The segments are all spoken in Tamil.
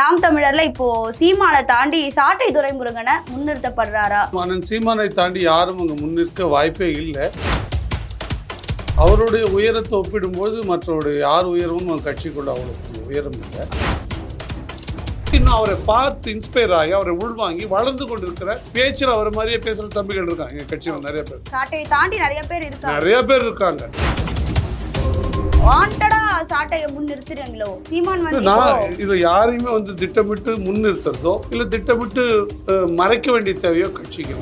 நாம் தமிழர்ல இப்போ சீமானை தாண்டி சாட்டை துரைமுருகனை முன்னிறுத்தப்படுறாரா? அண்ணன் சீமானை தாண்டி யாரும் அங்கே முன்னிற்க வாய்ப்பே இல்லை. அவருடைய உயரத்தை ஒப்பிடும்போது மற்றவருடைய யார் உயரமும் அவங்க கட்சிக்குள்ள அவ்வளோ உயரம் இல்லை. இன்னும் அவரை பார்த்து இன்ஸ்பயர் ஆகி அவரை உள்வாங்கி வளர்ந்து கொண்டிருக்கிற பேச்சில் அவர் மாதிரியே பேசுகிற தம்பிகள் இருக்காங்க. எங்கள் கட்சியில் நிறைய பேர். சாட்டையை தாண்டி நிறைய பேர் இருக்காங்க. நிறைய பேர் இருக்காங்க. வாண்டடா சாட்டையை முன்னிறுத்துறீங்களோ சீமான் வந்து இது யாரையுமே வந்து திட்டமிட்டு முன்னிறுத்துறதோ இல்லை திட்டமிட்டு மறைக்க வேண்டிய தேவையோ கட்சிக்கு.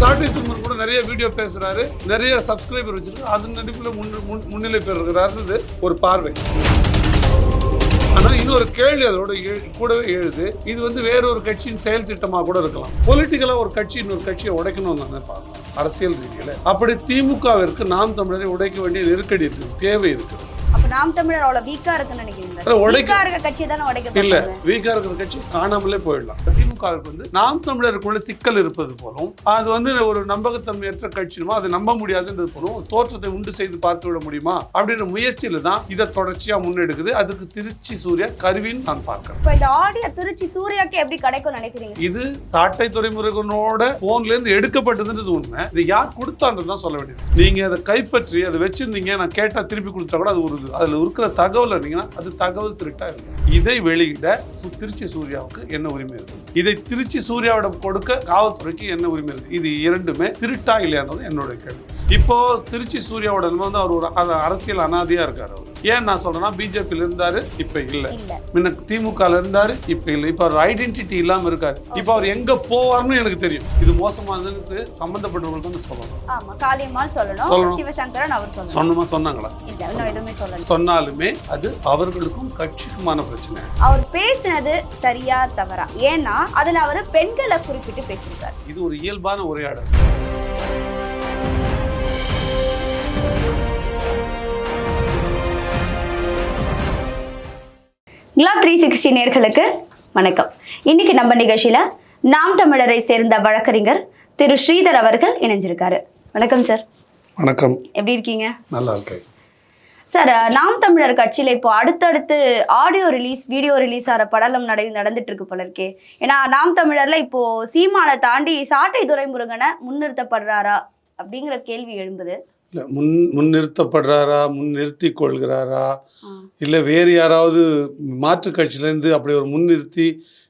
சாட்டை தும்மன் கூட நிறைய வீடியோ பேசுறாரு. நிறைய சப்ஸ்கிரைபர் வச்சிருக்கு. அதன் நடிப்பில் முன் முன் முன்னிலை பெறுகிறாருன்றது ஒரு பார்வை. ஆனா இன்னொரு கேள்வி அதோட கூடவே எழுது. இது வந்து வேற ஒரு கட்சியின் செயல் திட்டமா கூட இருக்கலாம். பொலிட்டிக்கலா ஒரு கட்சி இன்னொரு கட்சியை உடைக்கணும்னு நான் பார்க்கலாம் அரசியல் ரீதியில. அப்படி திமுகவிற்கு நாம் தமிழரை உடைக்க வேண்டிய நெருக்கடி இருக்கு தேவை இருக்குது அப்ப நாம் தமிழர் அவ்வளவு வீக்கா இருக்குன்னு நினைக்கிறீங்க வீக்கா இருக்க கட்சி தானே இல்ல உடைக்க வீக்கா இருக்கிற கட்சி காணாமலே போயிடலாம். திமுகவுக்கு வந்து நாம் தமிழருக்குள்ள சிக்கல் இருப்பது போலும் அது வந்து ஒரு நம்பகத்தன்மையற்ற கட்சியுமோ அதை நம்ப முடியாதுன்றது போலும் தோற்றத்தை உண்டு செய்து பார்த்து விட முடியுமா அப்படின்ற முயற்சியில தான் இதை தொடர்ச்சியா முன்னெடுக்குது. அதுக்கு திருச்சி சூர்யா கருவின்னு நான் பார்க்கிறேன். இப்ப இந்த ஆடியோ திருச்சி சூர்யாக்கு எப்படி கிடைக்கும் நினைக்கிறீங்க? இது சாட்டை துறைமுருகனோட போன்ல இருந்து எடுக்கப்பட்டதுன்றது உண்மை. இது யார் கொடுத்தான்றது தான் சொல்ல வேண்டியது. நீங்க அதை கைப்பற்றி அதை வச்சிருந்தீங்க நான் கேட்டா திருப்பி கொடுத்தா கூட அது ஒரு. அதுல இருக்கிற தகவல் இருந்தீங்கன்னா அது தகவல் திருட்டா இருக்கும் இதை வெளியிட திருச்சி சூர்யாவுக்கு என்ன உரிமை இருக்கு? இதை திருச்சி சூர்யாவிடம் கொடுக்க காவல்துறைக்கு என்ன உரிமை இருக்கு? இது இரண்டுமே திருட்டா இல்லையான்றது என்னோட கேள்வி. இப்போ திருச்சி சூர்யாவோட வந்து அவர் ஒரு அரசியல் அனாதியா இருக்கார் அவர். ஏன் நான் சொல்றேன்னா பிஜேபியில் இருந்தாரு இப்ப இல்ல. முன்ன திமுகல இருந்தாரு இப்ப இல்ல. இப்ப அவர் ஐடென்டிட்டி இல்லாம இருக்காரு. இப்ப அவர் எங்க போவார்னு எனக்கு தெரியும். இது மோசமானதுக்கு சம்பந்தப்பட்டவங்களுக்கு தான் சொல்லணும். ஆமா காளியம்மாள் சொல்லணும். சொல்லணும். சிவசங்கரன் அவர் சொல்லணும். சொன்னமா சொன்னாங்களா? எதுவுமே சொல்லல. சொன்னாலுமே அது அவர்களுக்கும் கட்சிக்குமான பிரச்சனை. அவர் பேசினது சரியா தவறா? ஏன்னா அதுல அவர் பெண்களை குறிப்பிட்டு பேசியிருக்காரு. இது ஒரு இயல்பான உரையாடல். குலாப் த்ரீ சிக்ஸ்டி நேர்களுக்கு வணக்கம். இன்னைக்கு நம்ம நிகழ்ச்சியில நாம் தமிழரை சேர்ந்த வழக்கறிஞர் திரு ஸ்ரீதர் அவர்கள் இணைஞ்சிருக்காரு. வணக்கம் சார் வணக்கம். எப்படி இருக்கீங்க? நல்லா இருக்கேன். சார் நாம் தமிழர் கட்சியில இப்போ அடுத்தடுத்து ஆடியோ ரிலீஸ் வீடியோ ரிலீஸ் ஆகிற படலம் நடை நடந்துட்டு இருக்கு போல இருக்கே. ஏன்னா நாம் தமிழர்ல இப்போ சீமானை தாண்டி சாட்டை துரைமுருகனை முன்னிறுத்தப்படுறாரா அப்படிங்கிற கேள்வி எழும்புது. இல்ல முன் முன்னிறுத்தப்படுறாரா முன் நிறுத்தி கொள்கிறாரா. இல்லை வேறு யாராவது மாற்று கட்சியிலேருந்து அப்படி ஒரு முன்னிறுத்தி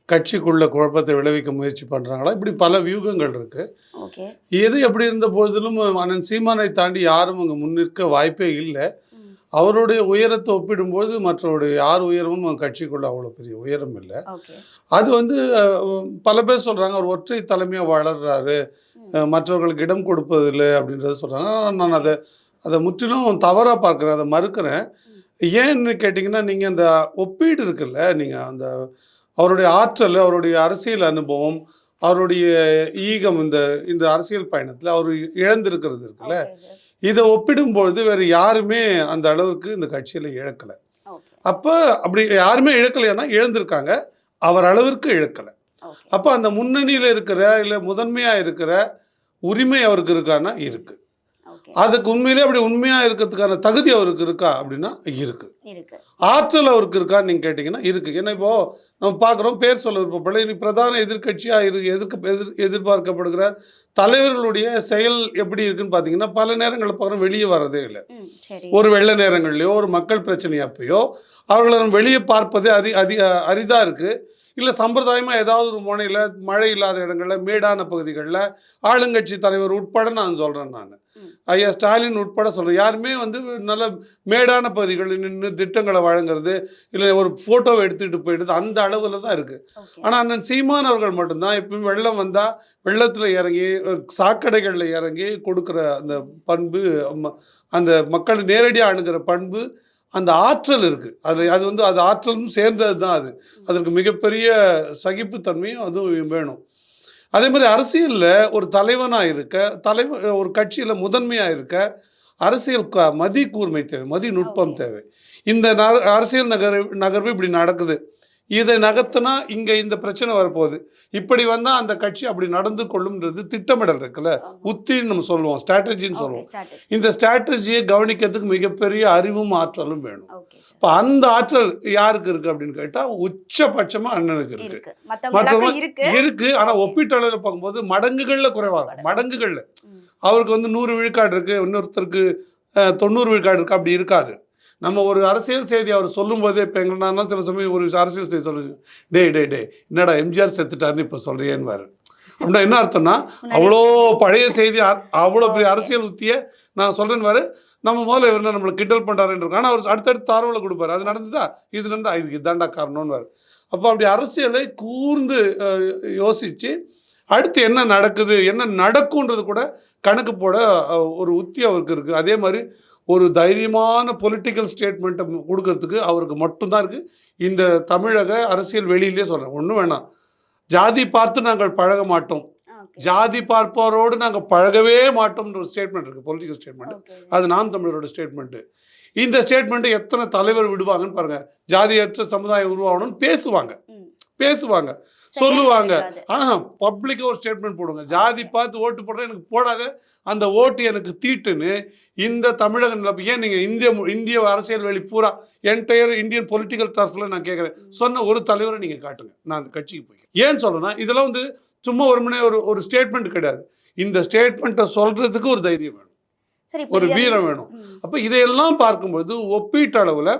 கட்சிக்குள்ள குழப்பத்தை விளைவிக்க முயற்சி பண்ணுறாங்களா இப்படி பல வியூகங்கள் இருக்கு. ஓகே. எது எப்படி இருந்த போதிலும் அண்ணன் சீமானை தாண்டி யாரும் அங்கே முன்னிற்க வாய்ப்பே இல்லை. அவருடைய உயரத்தை ஒப்பிடும்போது மற்றவருடைய யார் உயரமும் அவங்க கட்சிக்குள்ள அவ்வளோ பெரிய உயரம் இல்லை. அது வந்து பல பேர் சொல்கிறாங்க அவர் ஒற்றை தலைமையாக வளர்றாரு. மற்றவர்களுக்கு இடம் கொடுப்பதில்லை அப்படின்றத சொல்கிறாங்க ஆனால் நான் அதை அதை முற்றிலும் தவறாக பார்க்குறேன் அதை மறுக்கிறேன். ஏன்னு கேட்டிங்கன்னா நீங்கள் அந்த ஒப்பீடு இருக்குல்ல நீங்கள் அந்த அவருடைய ஆற்றல் அவருடைய அரசியல் அனுபவம் அவருடைய ஈகம் இந்த இந்த அரசியல் பயணத்தில் அவர் இழந்திருக்கிறது இருக்குல்ல. இதை ஒப்பிடும்பொழுது வேறு யாருமே அந்த அளவுக்கு இந்த கட்சியில் இழக்கலை. அப்போ அப்படி யாருமே இழக்கலைன்னா இழந்திருக்காங்க. அவர் அளவிற்கு இழக்கலை. அப்போ அந்த முன்னணியில் இருக்கிற இல்லை முதன்மையாக இருக்கிற உரிமை அவருக்கு இருக்கான்னா இருக்கு. அதுக்கு உண்மையிலே அப்படி உண்மையாக இருக்கிறதுக்கான தகுதி அவருக்கு இருக்கா அப்படின்னா இருக்கு. ஆற்றல் அவருக்கு இருக்கான்னு நீங்கள் கேட்டிங்கன்னா இருக்கு. ஏன்னா இப்போ நம்ம பார்க்குறோம் பேர் சொல்ல விருப்பப்படல இனி பிரதான எதிர்க்கட்சியாக இரு எதிர்க்க எதிர் எதிர்பார்க்கப்படுகிற தலைவர்களுடைய செயல் எப்படி இருக்குன்னு பார்த்தீங்கன்னா பல நேரங்களில் பார்க்குறோம் வெளியே வரதே இல்லை. ஒரு வெள்ள நேரங்கள்லையோ ஒரு மக்கள் பிரச்சனை அப்பயோ அவர்களை வெளியே பார்ப்பதே அரி அதி அரிதாக இருக்குது இல்லை சம்பிரதாயமாக ஏதாவது ஒரு முனையில் மழை இல்லாத இடங்களில் மேடான பகுதிகளில் ஆளுங்கட்சி தலைவர் உட்பட நான் சொல்கிறேன் நான். ஐயா ஸ்டாலின் உட்பட சொல்கிறேன் யாருமே வந்து நல்ல மேடான பகுதிகளில் நின்று திட்டங்களை வழங்குறது இல்லை ஒரு ஃபோட்டோவை எடுத்துகிட்டு போயிடுது அந்த அளவில் தான் இருக்குது ஆனால் அண்ணன் சீமான் அவர்கள் மட்டும்தான் எப்பயும் வெள்ளம் வந்தால் வெள்ளத்தில் இறங்கி சாக்கடைகளில் இறங்கி கொடுக்குற அந்த பண்பு அந்த மக்களை நேரடியாக அணுகிற பண்பு அந்த ஆற்றல் இருக்குது அது அது வந்து அது ஆற்றலும் சேர்ந்தது தான் அது. அதற்கு மிகப்பெரிய சகிப்புத்தன்மையும் அதுவும் வேணும். அதே மாதிரி அரசியலில் ஒரு தலைவனாக இருக்க தலைவர் ஒரு கட்சியில் முதன்மையாக இருக்க அரசியல் க மதி கூர்மை தேவை மதி நுட்பம். தேவை. இந்த அரசியல் நகர் நகர்வு இப்படி நடக்குது. இதை நகர்த்தினா இங்கே இந்த பிரச்சனை வரப்போகுது. இப்படி வந்தால் அந்த கட்சி அப்படி நடந்து கொள்ளும்ன்றது திட்டமிடல் இருக்குல்ல. உத்தின்னு நம்ம சொல்லுவோம் ஸ்ட்ராட்டஜின்னு சொல்லுவோம். இந்த ஸ்ட்ராட்டஜியை கவனிக்கிறதுக்கு மிகப்பெரிய அறிவும் ஆற்றலும் வேணும். இப்போ அந்த ஆற்றல் யாருக்கு இருக்கு அப்படின்னு கேட்டால் உச்சபட்சமாக அண்ணனுக்கு இருக்கு. மத்தவங்களுக்கு இருக்கு. இருக்கு. ஆனா ஒப்பீட்டளவில் பார்க்கும்போது மடங்குகள்ல குறைவா இருக்கும். மடங்குகள்ல. அவருக்கு வந்து நூறு விழுக்காடு இருக்கு இன்னொருத்தருக்கு தொண்ணூறு விழுக்காடு இருக்கு. அப்படி இருக்காது. நம்ம ஒரு அரசியல் செய்தி அவர் சொல்லும்போதே இப்போ எங்கன்னா சில சமயம் ஒரு அரசியல் செய்தி சொல்லுங்க டேய் டேய் டேய் என்னடா எம்ஜிஆர் செத்துட்டாருன்னு இப்போ சொல்றியேன்னு அப்படின்னா என்ன அர்த்தம்னா அவ்வளோ பழைய செய்தி அவ்வளோ பெரிய அரசியல் உத்தியை நான் சொல்றேன்னு வாரு நம்ம முதல்ல இவர் நம்மளை கிண்டல் பண்ணுறாருன்னு இருக்கும் ஆனால் அவர் அடுத்தடுத்து தார்வலை கொடுப்பாரு. அது நடந்ததா? இது நடந்தா இதுக்கு இதாண்டா காரணம்னு வாரு அப்போ அப்படி அரசியலை கூர்ந்து யோசிச்சு அடுத்து என்ன நடக்குது என்ன நடக்கும்ன்றது கூட கணக்கு போட ஒரு உத்தி அவருக்கு இருக்குது அதே மாதிரி ஒரு தைரியமான பொலிட்டிக்கல் ஸ்டேட்மெண்ட்டை கொடுக்கறதுக்கு அவருக்கு மட்டும்தான் இருக்குது இந்த தமிழக அரசியல் வெளியிலே சொல்கிறேன் ஒன்றும் வேணாம். ஜாதி பார்த்து நாங்கள் பழக மாட்டோம். ஜாதி பார்ப்பவரோடு நாங்கள் பழகவே மாட்டோம்ன்ற ஒரு ஸ்டேட்மெண்ட் இருக்குது பொலிட்டிக்கல் ஸ்டேட்மெண்ட் அது நாம் தமிழரோட ஸ்டேட்மெண்ட்டு இந்த ஸ்டேட்மெண்ட்டை எத்தனை தலைவர் விடுவாங்கன்னு பாருங்க. ஜாதியற்ற சமுதாயம் உருவாகணும்னு பேசுவாங்க. பேசுவாங்க சொல்லுவாங்க. ஆனால் பப்ளிக்காக ஒரு ஸ்டேட்மெண்ட் போடுங்க. ஜாதி பார்த்து ஓட்டு போடுறேன் எனக்கு போடாத. அந்த ஓட்டு எனக்கு தீட்டுன்னு இந்த தமிழக நிலப்பு ஏன் நீங்கள் இந்திய இந்திய அரசியல் வெளி பூரா என்டையர் இந்தியன் பொலிட்டிக்கல் டர்ஃபில் நான் கேட்குறேன் சொன்ன ஒரு தலைவரை நீங்கள் காட்டுங்க. நான் அந்த கட்சிக்கு போய் ஏன் சொல்கிறேன்னா இதெல்லாம் வந்து சும்மா ஒரு மணி ஒரு ஒரு ஸ்டேட்மெண்ட் கிடையாது. இந்த ஸ்டேட்மெண்ட்டை சொல்கிறதுக்கு ஒரு தைரியம் வேணும். ஒரு வீரம் வேணும். அப்போ இதையெல்லாம் பார்க்கும்பொழுது ஒப்பீட்டளவில்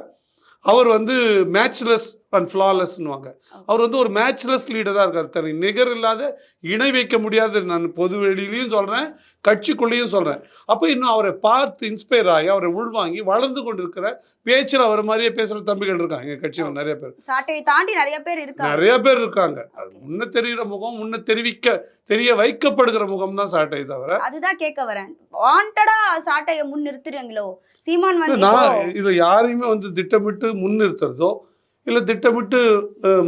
அவர் வந்து மேட்ச்லெஸ் அண்ட் ஃப்ளாலெஸ்னுவாங்க அவர் வந்து ஒரு மேட்ச்லெஸ் லீடராக இருக்கார் தனி நிகர் இல்லாத இணை வைக்க முடியாது நான் பொது வெளியிலையும் சொல்கிறேன் கட்சிக்குள்ளேயும் சொல்கிறேன் அப்போ இன்னும் அவரை பார்த்து இன்ஸ்பயர் ஆகி அவரை உள்வாங்கி வளர்ந்து கொண்டிருக்கிற பேச்சில் அவர் மாதிரியே பேசுகிற தம்பிகள் இருக்காங்க. எங்கள் கட்சியில் நிறைய பேர். சாட்டையை தாண்டி நிறைய பேர் இருக்காங்க. நிறைய பேர் இருக்காங்க. அது முன்ன தெரிகிற முகம் முன்ன தெரிவிக்க தெரிய வைக்கப்படுகிற முகம் தான் சாட்டை தவிர. அதுதான் கேட்க வரேன். வாண்டடா சாட்டைய முன் நிறுத்துறீங்களோ சீமான் வந்து நான் இதில் யாரையுமே வந்து திட்டமிட்டு முன்னிறுத்துறதோ இல்லை திட்டமிட்டு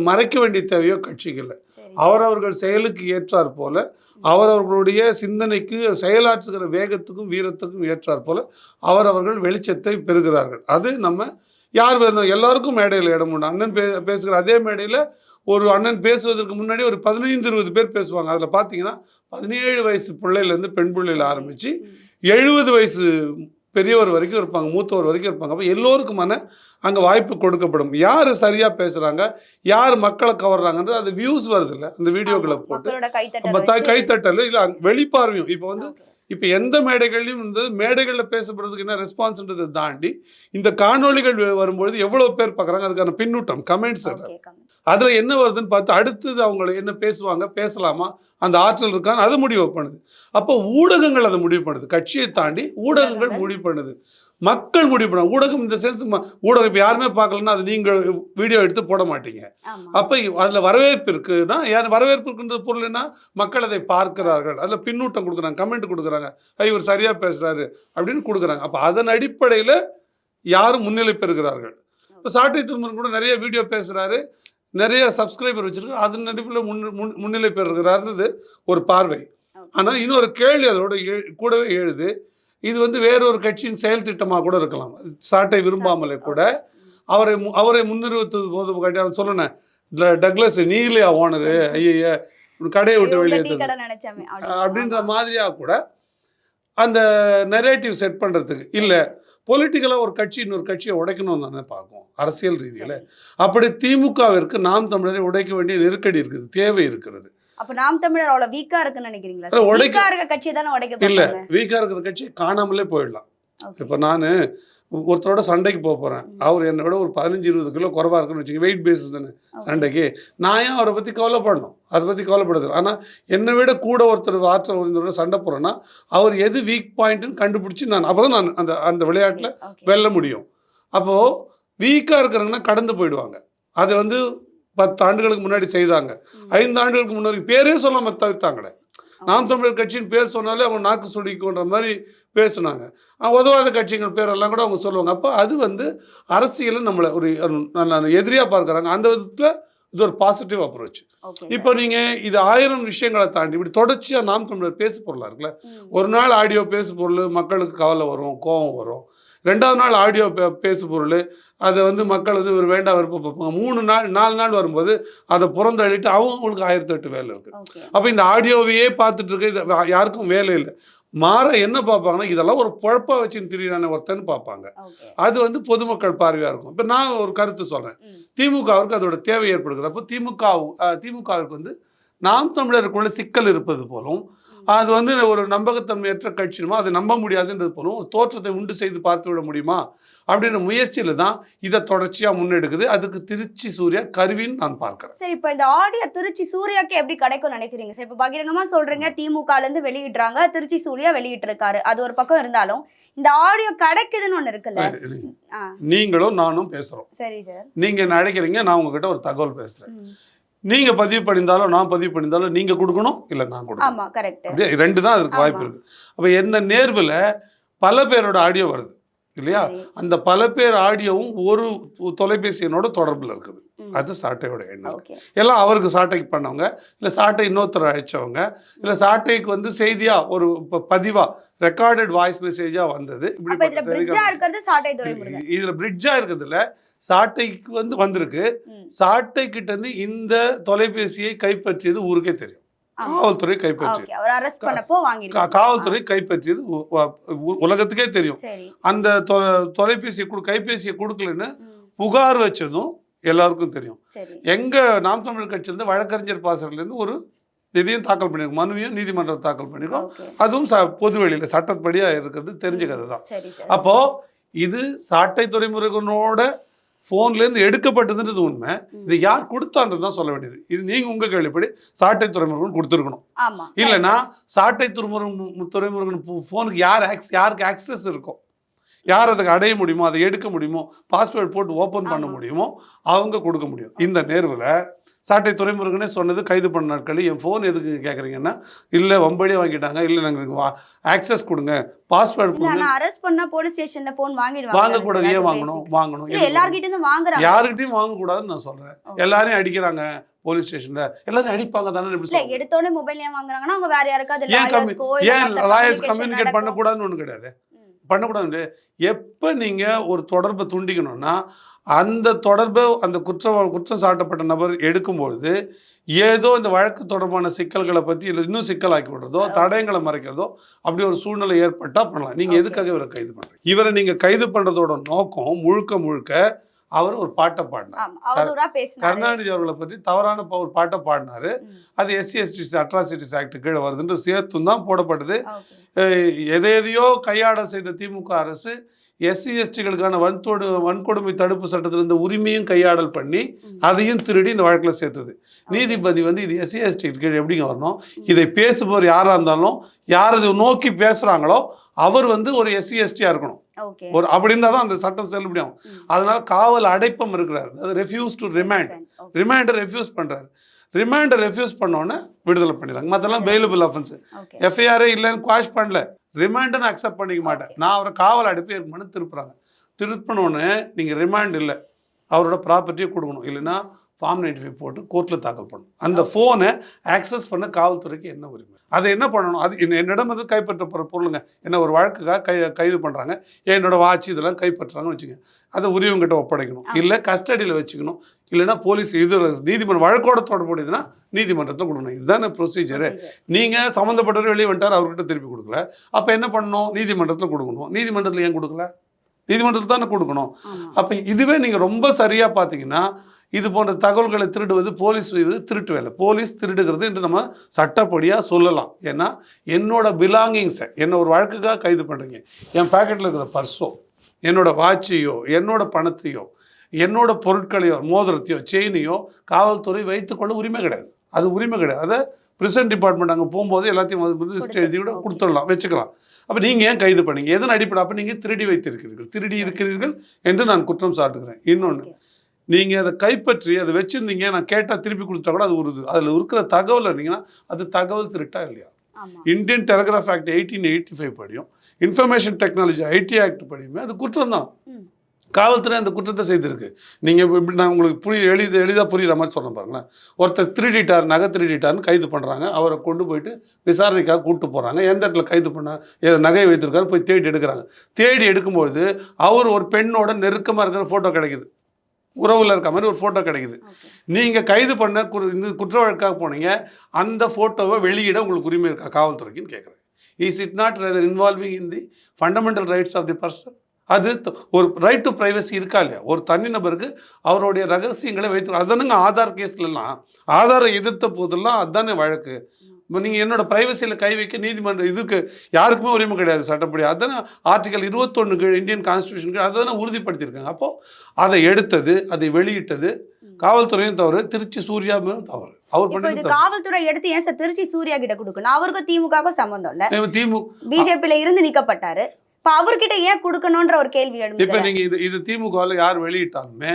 மறைக்க வேண்டிய தேவையோ கட்சிக்கு இல்லை சரி. அவரவர்கள் செயலுக்கு ஏற்றாற் போல அவரவர்களுடைய சிந்தனைக்கு செயலாற்றுகிற வேகத்துக்கும் வீரத்துக்கும் ஏற்றாற் போல அவரவர்கள் வெளிச்சத்தை பெறுகிறார்கள் அது நம்ம யார் வேணும் எல்லாருக்கும் மேடையில் இடம் உண்டு அண்ணன் பே பேசுகிற அதே மேடையில் ஒரு அண்ணன் பேசுவதற்கு முன்னாடி ஒரு பதினைந்து இருபது பேர் பேசுவாங்க அதில் பார்த்தீங்கன்னா பதினேழு வயசு பிள்ளையிலேருந்து பெண் பிள்ளையில் ஆரம்பித்து. எழுபது வயசு பெரியவர் வரைக்கும் இருப்பாங்க மூத்தவர் வரைக்கும் இருப்பாங்க. அப்போ எல்லோருக்குமான அங்கே வாய்ப்பு கொடுக்கப்படும். யார் சரியாக பேசுகிறாங்க யார் மக்களை கவர்றாங்கன்றது அது வியூஸ் வருது இல்லை அந்த வீடியோக்களை போட்டு. நம்ம கைத்தட்டல் இல்லை வெளிப்பார்வையும். இப்போ வந்து. இப்போ எந்த மேடைகள்லையும் வந்து மேடைகளில் பேசப்படுறதுக்கு என்ன ரெஸ்பான்ஸ்ன்றதை தாண்டி இந்த காணொளிகள் வ- வரும்பொழுது எவ்வளோ பேர் பார்க்குறாங்க அதுக்கான பின்னூட்டம் கமெண்ட்ஸ். அதில் என்ன வருதுன்னு பார்த்து அடுத்தது அவங்க என்ன பேசுவாங்க? பேசலாமா? அந்த ஆற்றல் இருக்கான்னு அது முடிவு பண்ணுது. அப்போ ஊடகங்கள் அதை முடிவு பண்ணுது. கட்சியை தாண்டி ஊடகங்கள். முடிவு பண்ணுது. மக்கள் முடிவு பண்ண ஊடகம் இந்த சென்ஸ் ஊடகம் இப்போ யாருமே பார்க்கலன்னா அது நீங்கள் வீடியோ எடுத்து போட மாட்டீங்க. அப்போ அதில் வரவேற்பு இருக்குன்னா யார் வரவேற்பு இருக்குன்ற பொருள் என்ன? மக்கள் அதை பார்க்கிறார்கள். அதில் பின்னூட்டம் கொடுக்குறாங்க கமெண்ட் கொடுக்குறாங்க. "ஐய், இவர் சரியாக பேசுகிறாரு அப்படின்னு கொடுக்குறாங்க. அப்போ அதன் அடிப்படையில் யாரும் முன்னிலை பெறுகிறார்கள். இப்போ சாட்டை திருமணம் கூட நிறைய வீடியோ பேசுகிறாரு நிறைய சப்ஸ்கிரைபர் வச்சிருக்காரு அதன் அடிப்படையில் முன் முன்- முன்னிலை பெறுகிறாருன்றது ஒரு பார்வை. ஆனால் இன்னொரு கேள்வி அதோட கூடவே எழுது. இது வந்து வேறொரு கட்சியின் செயல் திட்டமாக கூட இருக்கலாம். சாட்டை விரும்பாமலே கூட. அவரை அவரை முன்னிறுத்தது போது கட்டி அதை சொன்னேன் ட- டக்ளஸ் நீ இல்லையா ஓனரு ஐய கடையை விட்டு வெளியே. அப்படின்ற மாதிரியாக கூட அந்த நெரேட்டிவ் செட் பண்ணுறதுக்கு இல்லை பொலிட்டிக்கலாக ஒரு கட்சி இன்னொரு கட்சியை உடைக்கணும்னு தானே பார்க்கும் அரசியல் ரீதியில். அப்படி திமுகவிற்கு நாம் தமிழரை உடைக்க வேண்டிய நெருக்கடி இருக்குது தேவை இருக்கிறது அப்ப நாம் தமிழர் அவ்வளவு வீக்கா இருக்குன்னு நினைக்கிறீங்களா உடைக்க- வீக்கா இருக்க கட்சியை தானே உடைக்க இல்லை. வீக்காக இருக்கிற கட்சி காணாமலே போயிடலாம். இப்போ நான் ஒருத்தரோட சண்டைக்கு போக போகிறேன். அவர் என்னை விட ஒரு பதினஞ்சு இருபது கிலோ குறவா இருக்குன்னு வச்சுக்க வெயிட் பேஸஸ் தானே. சண்டைக்கு நான் ஏன் அவரை பற்றி கவலைப்படணும் அதை பற்றி கவலைப்படுது ஆனால் என்னை விட கூட ஒருத்தர் ஆற்றல் ஒருத்தரோட சண்டை போடுறேன்னா அவர் எது வீக் பாயிண்ட்னு கண்டுபிடிச்சி நான் அப்போ தான் நான் அந்த அந்த விளையாட்டில். வெல்ல முடியும் அப்போது வீக்காக இருக்கிறவங்கன்னா கடந்து போயிடுவாங்க அதை வந்து பத்து ஆண்டுகளுக்கு முன்னாடி செய்தாங்க. ஐந்து ஆண்டுகளுக்கு முன்னாடி பேரே சொல்லாமல் தவிர்த்தாங்களே நாம் தமிழர் கட்சியின் பேர் சொன்னாலே அவங்க நாக்கு சுடிக்குன்ற மாதிரி பேசுனாங்க. உதவாத கட்சிகள் பேரெல்லாம் கூட அவங்க சொல்லுவாங்க. அப்போ அது வந்து அரசியலில் நம்மளை ஒரு எதிரியாக பார்க்குறாங்க. அந்த விதத்தில் இது ஒரு பாசிட்டிவ் அப்ரோச் இப்போ நீங்கள் இது ஆயிரம் விஷயங்களை தாண்டி இப்படி தொடர்ச்சியாக நாம் தமிழர் பேசு பொருளாக இருக்குல்ல. ஒரு நாள் ஆடியோ பேசு பொருள் மக்களுக்கு கவலை வரும் கோபம் வரும். ரெண்டாவது நாள் ஆடியோ பே பேசு பொருள் அதை வந்து மக்கள் வந்து ஒரு வேண்டாம் விருப்பம் பார்ப்பாங்க. மூணு நாள் நாலு நாள் வரும்போது அதை புறந்தள்ளிட்டு அவங்களுக்கு ஆயிரத்தி எட்டு வேலை இருக்குது அப்போ இந்த ஆடியோவையே பார்த்துட்டு இருக்க இது யாருக்கும் வேலை இல்லை. மாற என்ன பார்ப்பாங்கன்னா இதெல்லாம் ஒரு பொழப்பா வச்சுன்னு திரியிறான ஒருத்தன்னு பார்ப்பாங்க. அது வந்து பொதுமக்கள் பார்வையாக இருக்கும். இப்போ நான் ஒரு கருத்து சொல்கிறேன். திமுகவிற்கு அதோட தேவை ஏற்படுகிறது. அப்போ திமுக திமுகவிற்கு வந்து நாம் தமிழருக்குள்ள சிக்கல் இருப்பது போலும் அது வந்து ஒரு நம்பகத்தன்மையற்ற கட்சியுமோ அதை நம்ப முடியாதுன்றது போலும் ஒரு தோற்றத்தை உண்டு செய்து பார்த்து விட முடியுமா? அப்படின்ற முயற்சியில் தான் இதை தொடர்ச்சியாக முன்னெடுக்குது. அதுக்கு திருச்சி சூர்யா கருவின்னு நான் பார்க்குறேன். சரி இப்போ இந்த ஆடியோ திருச்சி சூர்யாக்கு எப்படி கிடைக்கும் நினைக்கிறீங்க? சார் இப்போ பகிரங்கமா சொல்றீங்க. திமுக ல இருந்து வெளியிடுறாங்க. திருச்சி சூர்யா வெளியிட்டு இருக்காரு அது ஒரு பக்கம் இருந்தாலும் இந்த ஆடியோ கிடைக்குதுன்னு ஒண்ணு இருக்குல்ல? நீங்களும் நானும் பேசுகிறோம் சரி சார். நீங்கள் என்ன அழைக்கிறீங்க? நான் உங்ககிட்ட ஒரு தகவல் பேசுகிறேன் நீங்கள் பதிவு பண்ணியிருந்தாலும் நான் பதிவு பண்ணியிருந்தாலும் நீங்கள் கொடுக்கணும் இல்லை நான் கொடுக்கணும். ஆமா கரெக்ட் அப்படியே ரெண்டு தான் அதுக்கு வாய்ப்பு. இருக்கு. அப்போ என்ன நேர்வில் பல பேரோட ஆடியோ வருது இல்லையா? அந்த பல பேர் ஆடியோவும் ஒரு தொலைபேசி எண்ணோட தொடர்பில் இருக்குது. அது சாட்டையோட எண்ணம் எல்லாம் அவருக்கு சாட்டைக்கு பண்ணவங்க இல்லை சாட்டை இன்னொருத்தர் அழைச்சவங்க இல்லை சாட்டைக்கு வந்து செய்தியா ஒரு இப்போ பதிவா ரெக்கார்டட் வாய்ஸ் மெசேஜா வந்தது. இதுல பிரிட்ஜா இப்படிப்பட்ட இருக்கிறது சாட்டை துறைமுருகன். இதுல பிரிட்ஜா இருக்கிறதுல சாட்டைக்கு வந்து வந்திருக்கு. சாட்டை கிட்ட இருந்து இந்த தொலைபேசியை கைப்பற்றியது ஊருக்கே தெரியும். காவல்துறை கைப்பற்றியது. காவல்துறை கைப்பற்றியது உலகத்துக்கே தெரியும். அந்த தொலைபேசியை கைபேசியை கொடுக்கலன்னு. புகார் வச்சதும் எல்லாருக்கும் தெரியும். சரி. எங்க நாம் தமிழ் கட்சியிலேருந்து வழக்கறிஞர் பாசறையிலேருந்து ஒரு இதையும் தாக்கல் பண்ணியிருக்கோம் மனுவையும் நீதிமன்றம் தாக்கல் பண்ணியிருக்கோம் ஓகே. அதுவும் ச பொது வெளியில் சட்டப்படியா இருக்கிறது தெரிஞ்ச கதை தான். சரி சரி. அப்போ இது சாட்டை துறைமுருகனோட ஃபோன்லேருந்து எடுக்கப்பட்டதுன்றது உண்மை. இது யார் கொடுத்தான்றது தான் சொல்ல வேண்டியது. இது நீங்கள் உங்கள் கேள்விப்படி சாட்டை துறைமுருகன் கொடுத்துருக்கணும். இல்லைன்னா சாட்டை துறைமுருகன் துறைமுருகன் ஃபோனுக்கு யார் ஆக்ஸ் யாருக்கு ஆக்சஸ் இருக்கும் யார் அதுக்கு அடைய முடியுமோ அதை எடுக்க முடியுமோ பாஸ்வேர்ட் போட்டு ஓப்பன் பண்ண. முடியுமோ அவங்க கொடுக்க முடியும். இந்த நேர்வில் சாட்டை துறைமுருகனே சொன்னது கைது பண்ண நாட்களில் என் ஃபோன் எதுக்கு கேட்குறீங்கன்னா இல்லை வம்படியே வாங்கிட்டாங்க. இல்லை நாங்கள் ஆக்சஸ் கொடுங்க பாஸ்வேர்ட் கொடுங்க. அரெஸ்ட் பண்ணா போலீஸ் ஸ்டேஷன்ல போன் வாங்கிடுவாங்க. வாங்கக்கூடாது. ஏன் வாங்கணும்? வாங்கணும். எல்லார்கிட்ட இருந்து வாங்குறாங்க. யாருக்கிட்டையும் வாங்கக்கூடாதுன்னு நான் சொல்கிறேன். எல்லாரையும் அடிக்கிறாங்க போலீஸ் ஸ்டேஷனில் எல்லாரும் அடிப்பாங்க தானே எப்படி இல்ல சொல்ல எடுத்தோடனே மொபைல் ஏன் வாங்குறாங்கன்னா அவங்க வேற யாருக்காவது ஏன் லாயர்ஸ் கம்யூனிகேட் நடக்கும். பண்ணக்கூடாதுன்னு ஒன்று கிடையாது. பண்ணக்கூடாது எப்போ நீங்கள் ஒரு தொடர்பை துண்டிக்கணும்னா அந்த தொடர்பை அந்த குற்றம் குற்றம் சாட்டப்பட்ட நபர் எடுக்கும்பொழுது ஏதோ இந்த வழக்கு தொடர்பான சிக்கல்களை பற்றி இல்லை இன்னும் சிக்கலாக்கி விடுறதோ. தடயங்களை மறைக்கிறதோ அப்படி ஒரு சூழ்நிலை ஏற்பட்டால் பண்ணலாம் நீங்கள். எதுக்காக இவரை கைது பண்ணுறீங்க இவரை நீங்கள் கைது பண்ணுறதோட நோக்கம் முழுக்க முழுக்க அவர் ஒரு பாட்டை பாடினார். கருணாநிதி அவர்களை பற்றி தவறான ஒரு பாட்டை பாடினாரு. அது எஸ்சி எஸ்டி அட்ராசிட்டிஸ் ஆக்ட் கீழே வருதுன்ற சேர்த்தும் தான் போடப்பட்டது. Okay. அஹ் எதை எதையோ கையாட செய்த திமுக அரசு எஸ்சி எஸ்டிகளுக்கான வன்கொடு வன்கொடுமை தடுப்பு சட்டத்தில் இருந்த உரிமையும் கையாடல் பண்ணி. அதையும் திருடி இந்த வழக்கில் சேர்த்தது. நீதிபதி வந்து இது எஸ்சி எஸ்டி கீழே எப்படிங்க வரணும்? இதை பேசுபவர் யாராக இருந்தாலும் யார் இதை நோக்கி பேசுகிறாங்களோ அவர் வந்து ஒரு எஸ்சி எஸ்டியாக இருக்கணும். ஒரு அப்படி இருந்தால் தான் அந்த சட்டம் செல்லுபடியாகும் ம். அதனால காவல் அடைப்பம் இருக்கிறார். அது ரெஃப்யூஸ் டு ரிமைண்ட் Okay. ரிமைண்டை ரெஃப்யூஸ் பண்ணுறாரு ரிமைண்டை ரெஃப்யூஸ் பண்ணோன்னே விடுதலை பண்ணிடுறாங்க. மற்றெல்லாம் பெயிலபிள் அஃபென்ஸ். எஃப்ஐஆரே இல்லைன்னு குவாஷ் பண்ணல. ரிமாண்டுன்னு அக்செப்ட் பண்ணிக்க மாட்டேன். நான் அவரை காவல் அடைப்பு ஏற்கனவே திருப்புறாங்க. திருப்பினோடனே நீங்கள் ரிமாண்ட் இல்லை. அவரோட ப்ராப்பர்ட்டியை கொடுக்கணும். இல்லைன்னா ஃபார்ம் நைன்டி போட்டு கோர்ட்டில் தாக்கல் பண்ணணும். அந்த ஃபோனை ஆக்சஸ் பண்ண காவல்துறைக்கு என்ன உரிமை? அதை என்ன பண்ணணும்? அது என்ன- என்னிடம் வந்து கைப்பற்றப்படுற பொருளுங்க. என்ன ஒரு வழக்குக்காக கை கைது பண்ணுறாங்க என்னோட வாட்ச் இதெல்லாம் கைப்பற்றுறாங்கன்னு வச்சுங்க அதை உரியவங்கிட்ட ஒப்படைக்கணும். இல்லை கஸ்டடியில் வச்சுக்கணும். இல்லைன்னா போலீஸ் இது நீதிமன்றம் வழக்கோட தொடர்புடையதுன்னா நீதிமன்றத்தில் கொடுக்கணும். இதுதானே ப்ரொசீஜரு. நீங்கள் சம்மந்தப்பட்டவர் வெளியே வந்துட்டார் அவர்கிட்ட திருப்பி கொடுக்கல. அப்போ என்ன பண்ணணும்? நீதிமன்றத்தில் கொடுக்கணும். நீதிமன்றத்தில் ஏன் கொடுக்கல? நீதிமன்றத்தில் தானே கொடுக்கணும். அப்போ இதுவே நீங்கள் ரொம்ப சரியாக பார்த்தீங்கன்னா இது போன்ற தகவல்களை திருடுவது போலீஸ் செய்வது திருட்டு வேலை போலீஸ் திருடுகிறது என்று நம்ம சட்டப்படியாக சொல்லலாம். ஏன்னா என்னோட பிலாங்கிங்ஸை என்ன ஒரு வழக்குக்காக கைது பண்ணுறீங்க என் பாக்கெட்டில் இருக்கிற பர்ஸோ என்னோட வாட்சையோ என்னோட பணத்தையோ என்னோட பொருட்களையோ மோதிரத்தையோ செயினையோ காவல்துறை வைத்துக்கொள்ள உரிமை கிடையாது. அது உரிமை கிடையாது. அதை ப்ரிசன்ட் டிபார்ட்மெண்ட் அங்கே போகும்போது எல்லாத்தையும் லிஸ்ட் எழுதி கூட. கொடுத்துடலாம் வச்சுக்கலாம். அப்போ நீங்கள் ஏன் கைது பண்ணீங்க? எதன் அடிப்படை? அப்போ நீங்கள் திருடி வைத்திருக்கிறீர்கள். திருடி இருக்கிறீர்கள் என்று நான் குற்றம் சாட்டுகிறேன். இன்னொன்று. நீங்கள் அதை கைப்பற்றி அதை வச்சுருந்தீங்க நான் கேட்டால் திருப்பி கொடுத்தா கூட அது ஒரு அதில் இருக்கிற தகவல் இருந்தீங்கன்னா அது தகவல் திருட்டா இல்லையா. Indian telegraph act eighteen eighty five படியும். இன்ஃபர்மேஷன் டெக்னாலஜி ஐடி ஆக்ட் படியுமே அது குற்றம் தான். காவல்துறை அந்த குற்றத்தை செய்திருக்கு. நீங்கள் இப்படி நான் உங்களுக்கு புரிய எளித எளிதாக புரியுற மாதிரி சொல்கிறேன் பாருங்களேன். ஒருத்தர் திருடிட்டார் நகை திருடிட்டார்னு கைது பண்ணுறாங்க அவரை கொண்டு போயிட்டு விசாரணைக்காக கூப்பிட்டு போகிறாங்க எந்த இடத்துல கைது பண்ண ஏதோ நகை வைத்திருக்காரு போய் தேடி எடுக்கிறாங்க. தேடி எடுக்கும்பொழுது அவர் ஒரு பெண்ணோட நெருக்கமாக இருக்கிற ஃபோட்டோ கிடைக்குது. உறவில் இருக்க மாதிரி ஒரு ஃபோட்டோ கிடைக்குது. நீங்கள் கைது பண்ண இந்த குற்ற வழக்காக போனீங்க. அந்த ஃபோட்டோவை வெளியிட உங்களுக்கு உரிமை இருக்கா? காவல்துறைக்குன்னு கேட்குறேன் is it not involving in the fundamental rights of the person அது ஒரு ரைட் டு ப்ரைவசி இருக்கா இல்லையா? ஒரு தனிநபருக்கு அவருடைய ரகசியங்களை வைத்து அதானுங்க ஆதார் கேஸ்லலாம். ஆதாரை எதிர்த்த போதெல்லாம் அதானே வழக்கு. நீங்கள் என்னோட ப்ரைவசியில் கை வைக்க நீதிமன்றம் இதுக்கு யாருக்குமே உரிமை கிடையாது சட்டப்படி. அதானே ஆர்டிகல் இருபத்தொன்று கீழ் இந்தியன் கான்ஸ்டியூஷன் கீழ் அதை தானே உறுதிப்படுத்தியிருக்காங்க. அப்போது அதை எடுத்தது அதை வெளியிட்டது காவல்துறையும் தவறு திருச்சி சூர்யாவும் தவறு. அவர் பண்ணி காவல்துறை எடுத்து ஏன் சார் திருச்சி சூர்யா கிட்ட கொடுக்கணும்? அவருக்கும் திமுகவுக்கும் சம்பந்தம் இல்ல. திமுக பிஜேபியில இருந்து நீக்கப்பட்டாரு. இப்ப அவர்கிட்ட ஏன் கொடுக்கணும்ன்ற ஒரு கேள்வி இப்போ எழுந்து நீங்கள் இது இது திமுகவில் யார் வெளியிட்டாலுமே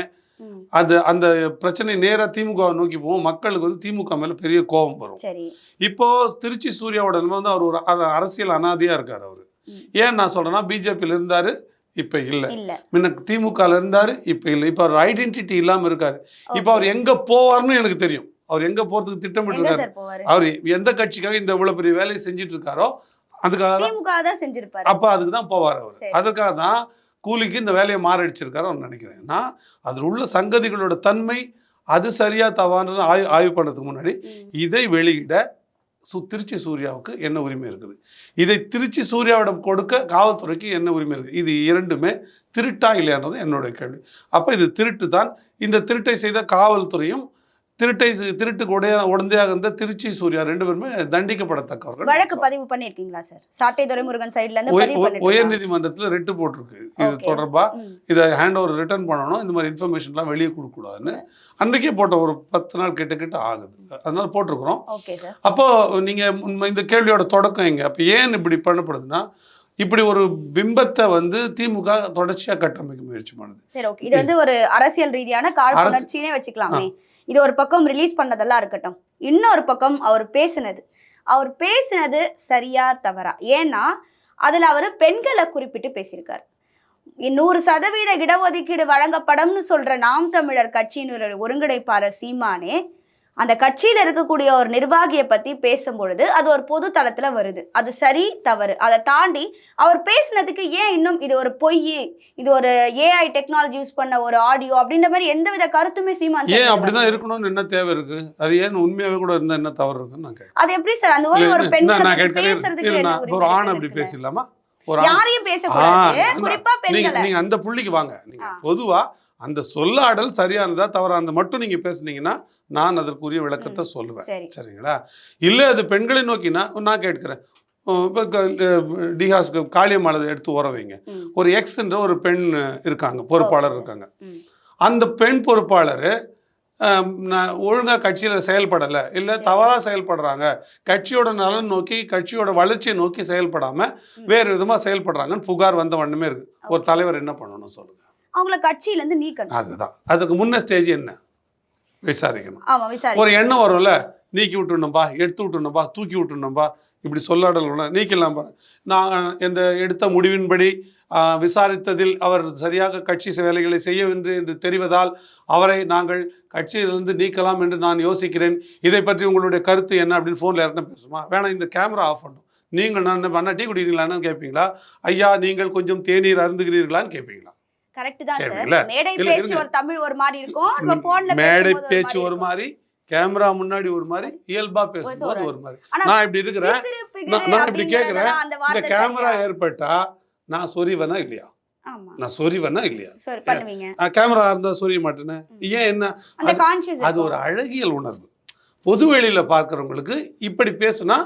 அது அந்த பிரச்சனை நேராக திமுகவை நோக்கி போகும். மக்களுக்கு வந்து திமுக மேலே பெரிய கோபம் வரும். இப்போ திருச்சி சூர்யாவோட வந்து அவர் ஒரு அரசியல் அனாதையாக இருக்கார் அவர். ஏன் நான் சொல்கிறேன்னா பிஜேபியில் இருந்தார் இப்போ இல்லை. முன்ன திமுகவில் இருந்தார் இப்போ இல்லை. இப்போ அவர் ஐடென்டிட்டி இல்லாமல் இருக்கார். இப்போ அவர் எங்கே போவார்னு எனக்கு தெரியும். அவர் எங்கே போகிறதுக்கு திட்டமிட்டு இருக்காரு? அவர் எந்த கட்சிக்காக இந்த இவ்வளோ பெரிய வேலையை செஞ்சுட்டு இருக்காரோ அதுக்காக தான் செஞ்சிருப்பாரு. அப்போ அதுக்கு தான் போவார் அவர். அதுக்காக தான் கூலிக்கு இந்த வேலையை மாரடிச்சிருக்காரு அவர் நினைக்கிறேன். நான் அதில் உள்ள சங்கதிகளோட தன்மை அது சரியா தவான்னு ஆய்வு ஆய்வு பண்ணுறதுக்கு முன்னாடி இதை வெளியிட சு திருச்சி சூர்யாவுக்கு என்ன உரிமை இருக்குது? இதை திருச்சி சூர்யாவிடம் கொடுக்க காவல்துறைக்கு என்ன உரிமை இருக்குது? இது இரண்டுமே திருட்டா இல்லையான்றது என்னுடைய கேள்வி. அப்போ இது திருட்டு தான். இந்த திருட்டை செய்த காவல்துறையும் திருட்டை திருட்டுக்கு உடைய உடந்தையாக இருந்த திருச்சி சூர்யா ரெண்டு பேருமே தண்டிக்கப்படத்தக்கவர்கள். வழக்கு பதிவு பண்ணிருக்கீங்களா சார்? சாட்டை துரைமுருகன் சைடுல இருந்து உய- பதிவு உய- பண்ணிருக்கீங்களா? உயர்நீதிமன்றத்தில் ரெட்டு போட்டிருக்கு. இது. தொடர்பா? இதை ஹேண்ட் ஓவர் ரிட்டர்ன் பண்ணணும். இந்த மாதிரி இன்ஃபர்மேஷன்லாம் வெளியே கொடுக்கக்கூடாதுன்னு. அன்றைக்கே போட்டோம் ஒரு பத்து நாள் கிட்ட கிட்ட ஆகுது. அதனால போட்டிருக்கிறோம். அப்போ நீங்கள் இந்த கேள்வியோட தொடக்கம் எங்க? அப்போ ஏன் இப்படி பண்ணப்படுதுன்னா இப்படி ஒரு பிம்பத்தை வந்து திமுக தொடர்ச்சியாக கட்டமைக்க முயற்சி பண்ணுது. சரி ஓகே இது வந்து ஒரு அரசியல் ரீதியான காழ்ப்புணர்ச்சினே வச்சுக்கலாமே. இது ஒரு பக்கம் ரிலீஸ் பண்ணதெல்லாம் இருக்கட்டும். இன்னொரு பக்கம் அவர் பேசினது. அவர் பேசினது சரியா தவறா? ஏன்னா அதில் அவர் பெண்களை குறிப்பிட்டு பேசியிருக்கார். நூறு சதவீத இடஒதுக்கீடு வழங்கப்படும்னு சொல்கிற நாம் தமிழர் கட்சியினுடைய ஒருங்கிணைப்பாளர் சீமானே அந்த கட்சியில இருக்கக்கூடிய ஒரு நிர்வாகியை பத்தி பேசும்பொழுது அது ஒரு பொது தளத்துல வருது. அது சரி தவறு. அதை தாண்டி அவர் பேசினதுக்கு ஏன் இன்னும் இது ஒரு பொய் இது ஒரு ஏஐ டெக்னாலஜி யூஸ் பண்ண ஒரு ஆடியோ அப்படின்ற மாதிரி எந்தவித கருத்துமே சீமான் ஏன். அப்படிதான் இருக்கணும்னு என்ன தேவை இருக்கு? அது ஏன் உண்மையாவே கூட இருந்தா என்ன தவறு இருக்குன்னு நான் அது எப்படி சார்? அந்த ஒரு ஒரு பெண் பேசுறதுக்கு ஒரு ஆண் அப்படி? பேசலாமா? ஒரு யாரையும் பேசக்கூடாது. குறிப்பா பெண்களை. நீங்க அந்த புள்ளிக்கு வாங்க. நீங்க. பொதுவா அந்த சொல்லாடல் சரியானதா தவறானதா மட்டும் நீங்க பேசுனீங்கன்னா நான் அதற்குரிய விளக்கத்தை சொல்லுவேன் சரி சரிங்களா இல்லை அது பெண்களை நோக்கினா நான் கேட்கிறேன் இப்போ டிஹாஸ்க்கு காளியம்மாளை எடுத்து உர வைங்க ஒரு எக்ஸ்ன்ற ஒரு பெண் இருக்காங்க பொறுப்பாளர். இருக்காங்க. அந்த பெண் பொறுப்பாளர் நான் ஒழுங்காக கட்சியில் செயல்படலை இல்லை. தவறாக செயல்படுறாங்க கட்சியோட நலன் நோக்கி கட்சியோட வளர்ச்சியை நோக்கி செயல்படாமல். வேறு விதமாக செயல்படுறாங்கன்னு புகார் வந்த வண்ணமே இருக்கு ஒரு. தலைவர் என்ன பண்ணணும் சொல்லுங்க அவங்கள கட்சியில இருந்து நீக்கணும். அதுதான். அதுக்கு முன்ன ஸ்டேஜ் என்ன? விசாரிக்கணும். ஆமா விசாரி ஒரு எண்ணம் வரும்ல? நீக்கி விட்டுணும்பா எடுத்து விட்டுணும்பா தூக்கி விட்டுணும்பா இப்படி சொல்லாடல் நீக்கலாம்பா. நான் இந்த எடுத்த முடிவின்படி விசாரித்ததில் அவர் சரியாக கட்சி வேலைகளை செய்யவில்லை என்று தெரிவதால் அவரை நாங்கள் கட்சியிலிருந்து நீக்கலாம் என்று நான் யோசிக்கிறேன். இதை பற்றி உங்களுடைய கருத்து என்ன அப்படின்னு ஃபோனில் யாருன்னா பேசுமா? வேணாம் இந்த கேமரா ஆஃப் பண்ணும் நீங்கள் நான் பண்ண டீ குடிக்கிறீங்களான்னு கேட்பீங்களா? ஐயா நீங்கள் கொஞ்சம் தேநீர் அருந்துகிறீர்களான்னு கேட்பீங்களா? கரெக்ட் தான் சார்? மேடை பேச்சு. ஒரு தமிழ் ஒரு மாதிரி இருக்கும். நம்ம போன்ல மேடை பேச்சு ஒரு மாதிரி கேமரா முன்னாடி ஒரு மாதிரி இயல்பா பேசும்போது ஒரு- மாதிரி. நான் இப்படி இருக்கிறேன். நான் இப்படி கேட்குறேன் இந்த கேமரா? ஏற்பட்டா நான் சொரிவனா இல்லையா? நான் சொரிவனா இல்லையா? நான் கேமரா இருந்தா சொரிய மாட்டேனே? ஏன் என்ன? அது ஒரு அழகியல் உணர்வு. பொது வெளியில பார்க்குறவங்களுக்கு இப்படி பேசுனா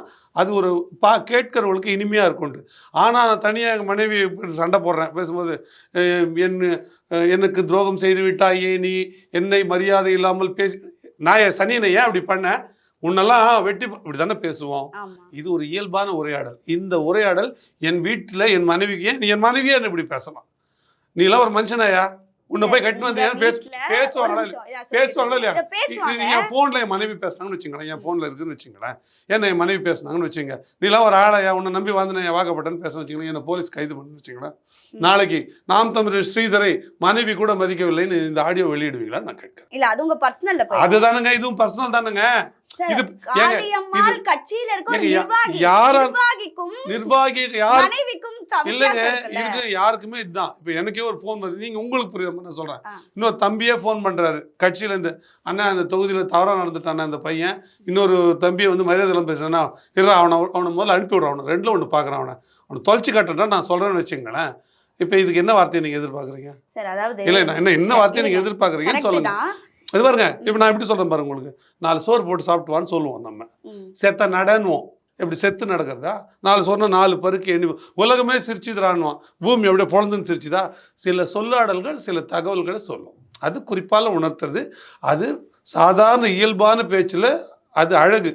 அது ஒரு பா கேட்கறவங்களுக்கு இனிமையாக இருக்கும்ண்டு ஆனால் நான் தனியாக எங்கள் மனைவி சண்டை போடுறேன். பேசும்போது என் எனக்கு துரோகம் செய்து விட்டாயே நீ என்னை மரியாதை இல்லாமல் பேசி நான் என் சனியனை ஏன் அப்படி பண்ணேன்? உன்னெல்லாம் வெட்டி இப்படி தானே பேசுவோம். இது ஒரு இயல்பான உரையாடல். இந்த உரையாடல் என் வீட்டில் என் மனைவிக்கு ஏன் என் மனைவியே என்ன இப்படி பேசலாம்? நீலாம் ஒரு மனுஷனாயா? உன்னை போய் கட்டிட்டு வந்து பேச பேசுவாங்களா இல்லையா? பேசுவாங்களா இல்லையா என் ஃபோனில் என் மனைவி பேசுனாங்கன்னு வச்சுங்களேன் என் ஃபோனில் இருக்குன்னு வச்சுங்களேன் என்ன என் மனைவி பேசுனாங்கன்னு வச்சுங்க நீலாம் ஒரு ஆளையா உன்னை நம்பி வந்து நான் வாக்கப்பட்டேன்னு பேச வச்சுங்களேன் என்னை போலீஸ் கைது பண்ணு வச்சுங்களேன் நாளைக்கு நாம் தமிழர் ஸ்ரீதரை மனைவி கூட மதிக்கவில்லைன்னு இந்த ஆடியோ வெளியிடுவீங்களா? நான் கேட்கிறேன். இல்ல அது உங்க பர்சனல்ல போய் அதுதானங்க இதுவும் பர்சனல் தானுங்க. யாருக்குமே இதுதான். இப்போ எனக்கே ஒரு வருது. நீங்க உங்களுக்கு புரியாம நான் சொல்றேன். இன்னொரு தம்பியே ஃபோன் பண்றாரு. கட்சியில இருந்து அண்ணா அந்த தொகுதியில தவறா நடந்துட்டானே அந்த பையன். இன்னொரு தம்பியை வந்து மரியாதைலாம் பேசுறேன்னா இல்லை அவனை அவனை முதல்ல அனுப்பி விடுறான் அவனை. ரெண்டுல ஒன்று பார்க்குறான் அவனை. அவனை தொலைச்சு காட்டுறா நான் சொல்றேன்னு வச்சுங்களேன் இப்போ இதுக்கு என்ன வார்த்தையை நீங்க எதிர்பார்க்குறீங்க? சார் அதாவது இல்லை என்ன என்ன வார்த்தையை நீங்க. எதிர்பார்க்குறீங்கன்னு சொல்லுங்க. இது பாருங்க இப்போ நான் எப்படி சொல்றேன் பாருங்க உங்களுக்கு. நாலு சோறு போட்டு சாப்பிட்டுவான்னு சொல்லுவோம் நம்ம. செத்த நடன்னுவோம். எப்படி செத்து நடக்கிறதா? நாலு சொன்ன நாலு பருக்கு எண்ணி உலகமே சிரிச்சுதுறான்னுவான். பூமி அப்படியே பொழந்துன்னு சிரிச்சுதா? சில சொல்லாடல்கள் சில தகவல்களை சொல்லும். அது குறிப்பால் உணர்த்துறது. அது சாதாரண இயல்பான பேச்சில் அது அழகு.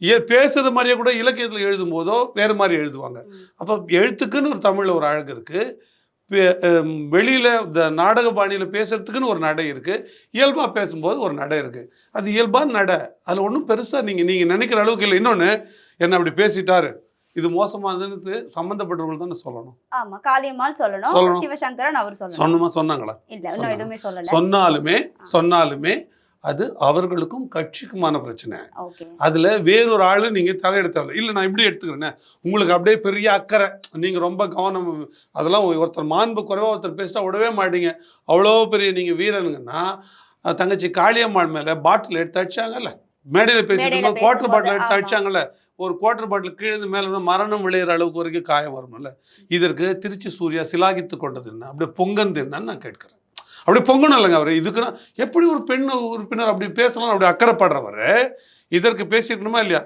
இய பேசுறது மாதிரியே கூட இலக்கியத்தில் எழுதும் போதோ வேறு மாதிரி எழுதுவாங்க. அப்போ எழுத்துக்குன்னு ஒரு தமிழில் ஒரு அழகு இருக்குது வெளியில் இந்த நாடக பாணியில் பேசுறதுக்குன்னு ஒரு நடை இருக்குது இயல்பாக பேசும்போது ஒரு நடை இருக்குது அது இயல்பான நடை. அதில் ஒன்றும் பெருசாக நீங்கள் நீங்கள் நினைக்கிற அளவுக்கு இல்லை. இன்னொன்று என்ன அப்படி பேசிட்டாரு. இது மோசமானதுன்னு சம்மந்தப்பட்டவர்கள் தானே சொல்லணும். ஆமா காளியம்மாள் சொல்லணும். சிவசங்கரன் அவர் சொல்லணும். சொன்னமா சொன்னாங்களா? இல்ல. எதுவுமே சொல்லல. சொன்னாலுமே சொன்னாலுமே அது அவர்களுக்கும் கட்சிக்குமான பிரச்சனை. அதில் வேறொரு ஆள் நீங்கள் தலையெடுத்தவங்க இல்லை நான் இப்படி எடுத்துக்கிறேன். உங்களுக்கு அப்படியே பெரிய அக்கறை. நீங்கள் ரொம்ப கவனம் அதெல்லாம் ஒருத்தர் மாண்பு குறைவாக ஒருத்தர் பேசிட்டா விடவே மாட்டீங்க. அவ்வளோ பெரிய நீங்கள் வீரனுங்கன்னா தங்கச்சி காளியம்மாள் மேலே பாட்டில் எடுத்து அடிச்சாங்கல்ல? மேடையில் பேசிட்டு குவார்டர் பாட்டில் எடுத்து. அடிச்சாங்கல்ல? ஒரு குவார்டர் பாட்டில் கீழே இருந்து மேலே மரணம் விளையிற அளவுக்கு வரைக்கும் காயம் வரும்ல. இதற்கு திருச்சி சூர்யா சிலாகித்து கொண்டது என்ன? அப்படியே பொங்கந்து என்னன்னு நான் கேட்கிறேன். அப்படியே பொங்கணும் இல்லைங்க அவர். இதுக்குன்னா எப்படி ஒரு பெண் உறுப்பினர் அப்படி பேசலாம் அப்படி அக்கறைப்படுறவர்? இதற்கு பேசியிருக்கணுமா இல்லையா?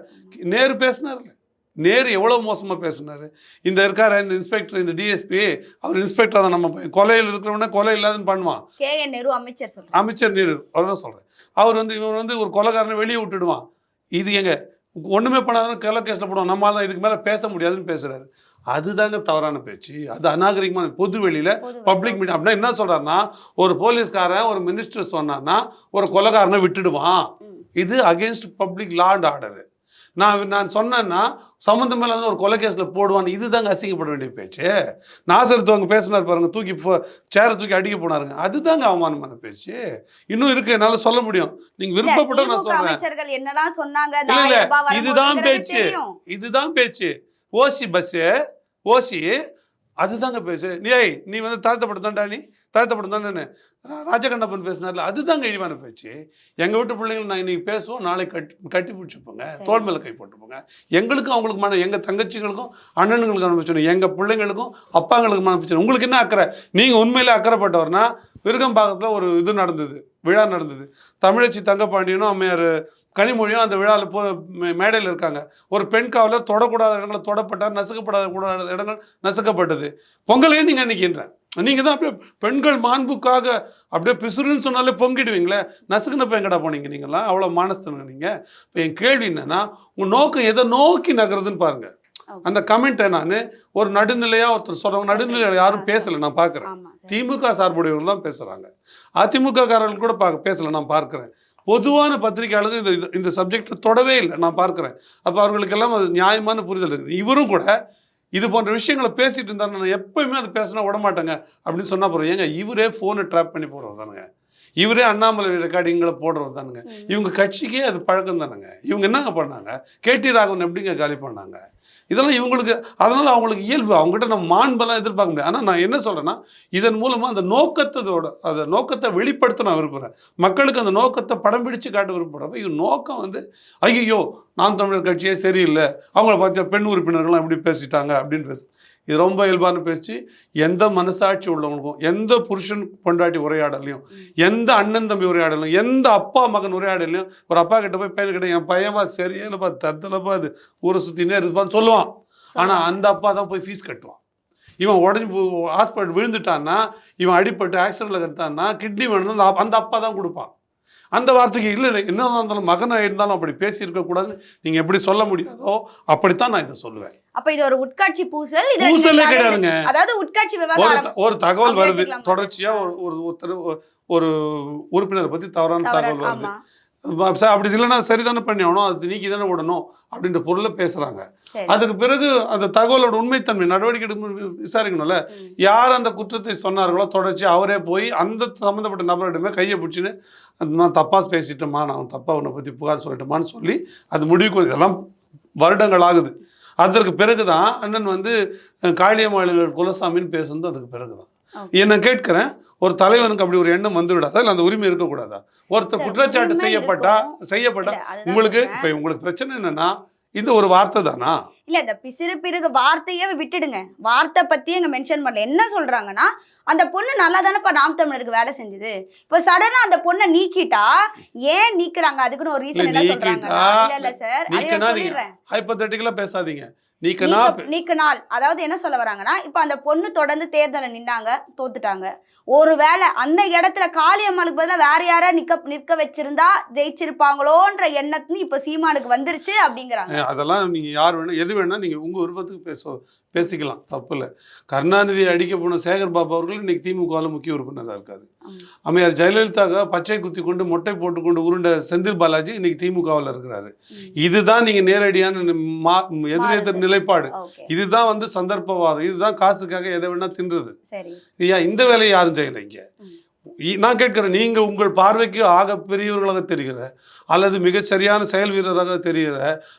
நேரு பேசினார்ல. நேரு எவ்வளோ மோசமாக பேசினார்? இந்த இருக்கார இந்த இன்ஸ்பெக்டர் இந்த டிஎஸ்பி அவர் இன்ஸ்பெக்டர் தான் நம்ம. கொலையில் இருக்கிறவன கொலை இல்லாதுன்னு பண்ணுவான். கே என் நேரு அமைச்சர் அமைச்சர் நேரு அவ்வளோதான் சொல்கிறேன் அவர் வந்து இவன் வந்து ஒரு கொலைகாரனை வெளியே விட்டுடுவான். இது எங்க ஒன்றுமே பண்ணாதான் கள்ள கேஸில் போடுவோம் நம்மளால தான் இதுக்கு மேலே பேச முடியாதுன்னு பேசுகிறாரு அதுதாங்க தவறான பேச்சு. அது அநாகரிகமான பொது வெளியில் பப்ளிக் மீடியா அப்படின்னா என்ன சொல்றாருன்னா ஒரு போலீஸ்காரன் ஒரு மினிஸ்டர் சொன்னான்னா ஒரு கொலைகாரனை விட்டுடுவான். இது against public law and order நான் நான் சொன்னேன்னா சம்மந்தம் இல்லாத ஒரு கொலை கேஸில் போடுவான் இதுதாங்க அசிங்கப்பட வேண்டிய பேச்சு. நாசர் அவங்க பேசினார் பாருங்க தூக்கி சேரை தூக்கி அடிக்க போனாருங்க. அதுதாங்க அவமானமான பேச்சு. இன்னும் இருக்கு என்னால் சொல்ல முடியும். நீங்க விருப்பப்பட்ட நான் சொல்றேன். சொன்னாங்க இதுதான் பேச்சு. இதுதான் பேச்சு. ஓசி பஸ்ஸு ஓசி அதுதாங்க பேச்சு நீ ஏய் நீ வந்து தாழ்த்தப்பட்டு நீ தாழ்த்தப்பட்டு தானே ராஜகண்டப்பன் பேசினார்ல அதுதாங்க இழிவான பேச்சு. எங்கள் வீட்டு பிள்ளைங்க நான் இன்னைக்கு பேசுவோம் நாளைக்கு கட்டி கட்டி பிடிச்சிப்போங்க. தோல் மேலே கை போட்டுப்போங்க. எங்களுக்கும் அவங்களுக்கு மன எங்கள் தங்கச்சிகளுக்கும் அண்ணனுங்களுக்கு அனுப்பிச்சணும் எங்கள் பிள்ளைங்களுக்கும் அப்பாங்களுக்கு அனுப்பிச்சணும் உங்களுக்கு என்ன அக்கறை? நீங்கள் உண்மையிலே அக்கறைப்பட்டவர்னா விருகம்பாக்கத்தில் ஒரு இது நடந்தது விழா நடந்தது. தமிழச்சி தங்கப்பாண்டியனும் அம்மையார் கனிமொழியும் அந்த விழாவில் போ மேடையில் இருக்காங்க. ஒரு பெண் காவலர் தொடக்கூடாத இடங்களை தொடப்பட்டார் நசுக்கப்படாத கூடாத இடங்கள் நசுக்கப்பட்டது. பொங்கலே நீங்கள் அன்னைக்கின்ற. நீங்கள் தான் அப்படியே பெண்கள் மாண்புக்காக அப்படியே பிசுறுன்னு சொன்னாலே பொங்கிடுவீங்களே. நசுக்குனப்ப எங்கடா போனீங்க நீங்களாம் அவ்வளோ மானஸ்தனுங்க நீங்கள் இப்போ என் கேள்வி என்னன்னா உங்கள் நோக்கம் எதை நோக்கி நகருதுன்னு பாருங்க. Okay. அந்த கமெண்ட்டை நான் ஒரு நடுநிலையாக ஒருத்தர் சொல்கிறவங்க நடுநிலையில் யாரும் பேசலை நான் பார்க்குறேன். திமுக சார்புடையவர்கள் தான் பேசுகிறாங்க அதிமுக காரர்கள் கூட பார்க்க பேசல நான் பார்க்குறேன். பொதுவான பத்திரிகையாளர்கள் இந்த இந்த சப்ஜெக்டை தொடவே இல்லை. நான் பார்க்குறேன். அப்போ அவர்களுக்கெல்லாம் அது நியாயமான புரிதல் இருக்குது. இவரும் கூட இது போன்ற விஷயங்களை பேசிட்டு இருந்தா நான் எப்பயுமே அது பேசினா விட மாட்டேங்க அப்படின்னு சொன்னா போகிறோம் ஏங்க இவரே ஃபோனை ட்ராப் பண்ணி போடுறது தானுங்க. இவரே அண்ணாமலை ரெக்கார்டிங்களை போடுறது தானுங்க. இவங்க கட்சிக்கே அது பழக்கம் தானுங்க. இவங்க என்னங்க பண்ணாங்க? கேடி ராகவன் எப்படிங்க காலி பண்ணாங்க? இதெல்லாம் இவங்களுக்கு அதனால் அவங்களுக்கு இயல்பு. அவங்ககிட்ட நம்ம மாண்பெல்லாம் எதிர்பார்க்க முடியாது. ஆனால் நான் என்ன சொல்கிறேன்னா இதன் மூலமாக அந்த நோக்கத்தோட அந்த நோக்கத்தை வெளிப்படுத்த நான் விரும்புகிறேன் மக்களுக்கு அந்த நோக்கத்தை படம் பிடிச்சு காட்ட விரும்புகிறப்ப இது நோக்கம் வந்து ஐயோ நாம் தமிழர் கட்சியே சரியில்லை. அவங்கள பார்த்தா பெண் உறுப்பினர்கள்லாம் எப்படி பேசிட்டாங்க அப்படின்னு பேசு இது ரொம்ப இயல்பான பேச்சு. எந்த மனசாட்சி உள்ளவங்களுக்கும் எந்த புருஷன் பொண்டாட்டி உரையாடலையும் எந்த அண்ணன் தம்பி உரையாடலையும் எந்த அப்பா மகன் உரையாடலையும் ஒரு அப்பா கிட்ட போய் பையன் கிட்ட என் பையன்வா சரியே இல்லைப்பா தத்தலப்பா அது ஊரை சுற்றினே இருப்பான்னு சொல்லுவான். ஆனால் அந்த அப்பா தான் போய் ஃபீஸ் கட்டுவான். இவன் உடஞ்சி ஹாஸ்பிட்டல் விழுந்துட்டான்னா இவன் அடிபட்டு ஆக்சிடென்ட்டில் கட்டான்னா கிட்னி வேணும்னா அந்த அப்பா தான் கொடுப்பான். அந்த வார்த்தைக்கு இல்லை என்னதான் இருந்தாலும் மகனாக இருந்தாலும் அப்படி பேசியிருக்க கூடாதுன்னு நீங்கள் எப்படி சொல்ல முடியாதோ அப்படித்தான் நான் இதை சொல்லுவேன். அப்ப இது ஒரு உட்காட்சி பூசல் பூசலே நீங்க கிடையாதுங்க. அதாவது உட்காட்சி ஒரு தகவல் வருது? தொடர்ச்சியா ஒரு ஒரு ஒருத்தர் ஒரு உறுப்பினரை பத்தி தவறான தவறு, தகவல் வருது. அப்படி இல்லைன்னா சரிதானே பண்ணி ஆகணும். அது நீக்கி தானே விடணும் அப்படின்ற பொருளை பேசுறாங்க. சரி. அதுக்கு பிறகு அந்த தகவலோட உண்மைத்தன்மை நடவடிக்கை எடுக்கும் விசாரிக்கணும்ல. யார் அந்த குற்றத்தை சொன்னார்களோ தொடர்ச்சி அவரே போய் அந்த சம்மந்தப்பட்ட நபரிடமே கையை பிடிச்சின்னு நான் தப்பாக பேசிட்டோமா நான் தப்பாக உன்னை பற்றி புகார் சொல்லட்டுமான்னு சொல்லி அது முடிவுக்கு இதெல்லாம் வருடங்கள் ஆகுது. அதற்கு பிறகு தான் அண்ணன் வந்து காளியம்மாளிகள் குலசாமின்னு பேசுனது அதுக்கு பிறகு தான். என்ன கேட்கிறேன் ஒரு தலைவனுக்கு அப்படி ஒரு எண்ணம் வந்து விடாதா இல்லை அந்த உரிமை இருக்கக்கூடாதா? ஒருத்தர் குற்றச்சாட்டு செய்யப்பட்டா. செய்யப்பட்டா உங்களுக்கு. இப்போ உங்களுக்கு பிரச்சனை என்னன்னா இந்த ஒரு வார்த்தை தானா? இல்ல இந்த பிசிறு பிறகு வார்த்தையே விட்டுடுங்க. வார்த்தை பத்தி எங்க மென்ஷன் பண்ணல. என்ன சொல்றாங்கன்னா அந்த பொண்ணு நல்லா தானேப்பா நாம் தமிழருக்கு வேலை செஞ்சது. இப்போ சடனா அந்த பொண்ணை நீக்கிட்டா ஏன் நீக்குறாங்க? அதுக்குன்னு ஒரு ரீசன் என்ன சொல்றாங்க இல்ல இல்ல சார் ஹைப்பத்தட்டிக்கலாக பேசாதீங்க. நீக்க- நீக்கினால் அதாவது என்ன சொல்ல வராங்கன்னா இப்போ அந்த பொண்ணு தொடர்ந்து தேர்தலை நின்னாங்க தோத்துட்டாங்க. ஒருவேளை அந்த இடத்துல காளியம்மாளுக்கு பதிலா வேற யாரா நிக்க நிற்க வச்சிருந்தா ஜெயிச்சிருப்பாங்களோன்ற எண்ணத்துன்னு இப்போ சீமானுக்கு வந்துருச்சு அப்படிங்கிறாங்க. அதெல்லாம் நீங்கள் யார் வேணும் எது வேணால் நீங்கள் உங்கள் விருப்பத்துக்கு பேச பேசிக்கலாம் தப்பு இல்லை கருணாநிதி அடிக்க போன சேகர் பாபு அவர்கள் இன்னைக்கு திமுகவில் முக்கிய உறுப்பினராக இருக்காரு. அம்மையார் ஜெயலலிதாவை பச்சை குத்தி கொண்டு மொட்டை போட்டுக்கொண்டு உருண்ட செந்தில் பாலாஜி இன்னைக்கு திமுகவில் இருக்கிறாரு. இதுதான் நீங்கள் நேரடியான மா எதிரெதிர். நிலைப்பாடு. இதுதான் வந்து சந்தர்ப்பவாதம். இதுதான் காசுக்காக எதை வேணா தின்றது. ஐயா இந்த வேலையை யாரும் செய்யலை இங்கே நான் கேட்கிறேன் நீங்க உங்கள் பார்வைக்கு ஆக பெரியவர்களாக தெரிகிற அல்லது மிகச் சரியான செயல் வீரராக தெரிகிற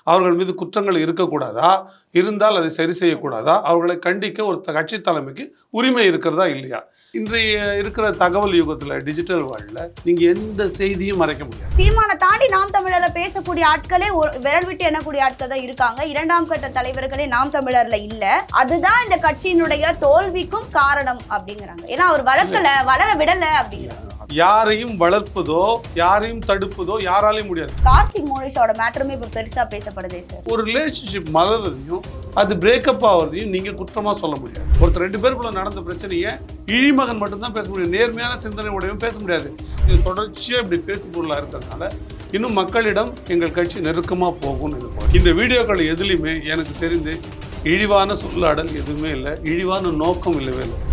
அவர்கள் மீது குற்றங்கள் இருக்கக்கூடாதா? இருந்தால் அதை சரி செய்யக்கூடாதா? அவர்களை கண்டிக்க ஒரு கட்சி தலைமைக்கு உரிமை இருக்கிறதா இல்லையா? இன்றைய இருக்கிற தகவல் யுகத்துல டிஜிட்டல் வேர்ல்டில் நீங்க எந்த செய்தியும் மறைக்க முடியாது. சீமானை தாண்டி நாம் தமிழர்ல பேசக்கூடிய ஆட்களே ஒரு விரல் விட்டு எண்ணக்கூடிய ஆட்கள் தான் இருக்காங்க. இரண்டாம் கட்ட தலைவர்களே நாம் தமிழர்ல இல்ல. அதுதான் இந்த கட்சியினுடைய தோல்விக்கும் காரணம் அப்படிங்கிறாங்க. ஏன்னா அவர் வளர்க்கல வளர விடல அப்படிங்கிறாங்க. யாரையும் வளர்ப்பதோ யாரையும் தடுப்பதோ யாராலையும் முடியாது. கார்த்திக் மோனிஷோட மேட்டருமே இப்ப பெருசா பேசப்படுதே சார் ஒரு ரிலேஷன்ஷிப் மலர்றதையும் அது பிரேக்கப் ஆகிறதையும் நீங்க குற்றமா சொல்ல முடியாது. ஒருத்தர் ரெண்டு பேருக்குள்ள நடந்த பிரச்சனையை இழிமகன் மட்டும்தான் பேச முடியும். நேர்மையான சிந்தனை உடையவன் பேச முடியாது. இது தொடர்ச்சியா இப்படி பேசு பொருளா இருக்கிறதுனால இன்னும் மக்களிடம் எங்கள் கட்சி நெருக்கமா போகும்னு எதிர்பார்க்கிறோம். இந்த வீடியோக்கள் எதுலையுமே எனக்கு தெரிந்து இழிவான சொல்லாடல் எதுவுமே இல்லை. இழிவான நோக்கம் இல்லவே இல்லை.